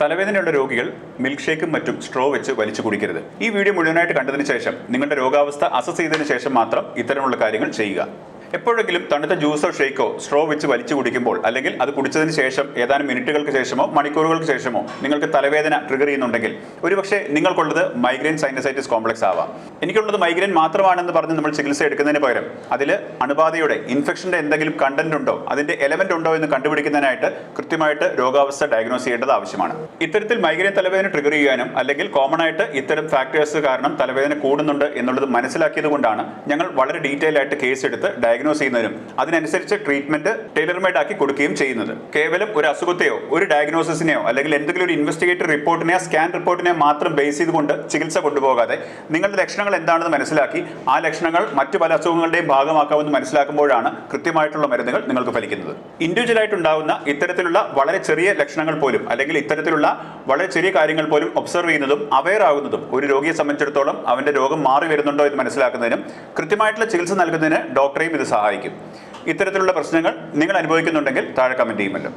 തലവേദനയുള്ള രോഗികൾ മിൽക്ക് ഷേക്കും മറ്റും സ്ട്രോ വെച്ച് വലിച്ചു കുടിക്കരുത്. ഈ വീഡിയോ മുഴുവനായിട്ട് കണ്ടതിന് ശേഷം നിങ്ങളുടെ രോഗാവസ്ഥ അസസ് ചെയ്തതിന് ശേഷം മാത്രം ഇത്തരമുള്ള കാര്യങ്ങൾ ചെയ്യുക. എപ്പോഴെങ്കിലും തണുത്ത ജ്യൂസോ ഷേക്കോ സ്ട്രോ വെച്ച് വലിച്ചു കുടിക്കുമ്പോൾ അല്ലെങ്കിൽ അത് കുടിച്ചതിന് ശേഷം ഏതാനും മിനിറ്റുകൾക്ക് ശേഷമോ മണിക്കൂറുകൾക്ക് ശേഷമോ നിങ്ങൾക്ക് തലവേദന ട്രിഗർ ചെയ്യുന്നുണ്ടെങ്കിൽ ഒരുപക്ഷെ നിങ്ങൾക്കുള്ളത് മൈഗ്രെയിൻ സൈനസൈറ്റിസ് കോംപ്ലക്സ് ആവാം. എനിക്കുള്ളത് മൈഗ്രെയിൻ മാത്രമാണെന്ന് പറഞ്ഞ് നമ്മൾ ചികിത്സ എടുക്കുന്നതിന് പകരം അതിൽ അണുബാധയുടെ ഇൻഫെക്ഷന്റെ എന്തെങ്കിലും കണ്ടന്റ് ഉണ്ടോ അതിന്റെ എലമെന്റ് ഉണ്ടോ എന്ന് കണ്ടുപിടിക്കുന്നതിനായിട്ട് കൃത്യമായിട്ട് രോഗാവസ്ഥ ഡയഗ്നോസ് ചെയ്യേണ്ടത് ആവശ്യമാണ്. ഇത്തരത്തിൽ മൈഗ്രെയിൻ തലവേദന ട്രിഗർ ചെയ്യാനും അല്ലെങ്കിൽ കോമൺ ആയിട്ട് ഇത്തരം ഫാക്ടേഴ്സ് കാരണം തലവേദന കൂടുന്നുണ്ട് എന്നുള്ളത് മനസ്സിലാക്കിയത് കൊണ്ടാണ് ഞങ്ങൾ വളരെ ഡീറ്റെയിൽ ആയിട്ട് കേസ് എടുത്ത് ഡയഗ്നോസ് ചെയ്യുന്നതിനും അതിനനുസരിച്ച് ട്രീറ്റ്മെന്റ് ടൈലർമേഡ് ആക്കി കൊടുക്കുകയും ചെയ്യുന്നത്. കേവലം ഒരു അസുഖത്തെയോ ഒരു ഡയഗ്നോസിസിനെയോ അല്ലെങ്കിൽ എന്തെങ്കിലും ഒരു ഇൻവെസ്റ്റിഗേറ്റർ റിപ്പോർട്ടിനെയോ സ്കാൻ റിപ്പോർട്ടിനെയോ മാത്രം ബേസ് ചെയ്തുകൊണ്ട് ചികിത്സ കൊണ്ടുപോകാതെ നിങ്ങളുടെ ലക്ഷണങ്ങൾ എന്താണെന്ന് മനസ്സിലാക്കി ആ ലക്ഷണങ്ങൾ മറ്റു പല അസുഖങ്ങളുടെയും ഭാഗമാക്കാമെന്ന് മനസ്സിലാക്കുമ്പോഴാണ് കൃത്യമായിട്ടുള്ള മരുന്നുകൾ നിങ്ങൾക്ക് ഫലിക്കുന്നത്. ഇൻഡിവിജ്വൽ ആയിട്ടുണ്ടാവുന്ന ഇത്തരത്തിലുള്ള വളരെ ചെറിയ ലക്ഷണങ്ങൾ പോലും അല്ലെങ്കിൽ ഇത്തരത്തിലുള്ള വളരെ ചെറിയ കാര്യങ്ങൾ പോലും ഒബ്സർവ് ചെയ്യുന്നതും അവെയർ ആകുന്നതും ഒരു രോഗിയെ സംബന്ധിച്ചിടത്തോളം അവന്റെ രോഗം മാറി വരുന്നുണ്ടോ എന്ന് മനസ്സിലാക്കുന്നതിനും കൃത്യമായിട്ടുള്ള ചികിത്സ നൽകുന്നതിന് ഡോക്ടറെയും ഇത് സഹായിക്കും. ഇത്തരത്തിലുള്ള പ്രശ്നങ്ങൾ നിങ്ങൾ അനുഭവിക്കുന്നുണ്ടെങ്കിൽ താഴെ കമന്റ് ചെയ്യുമല്ലോ.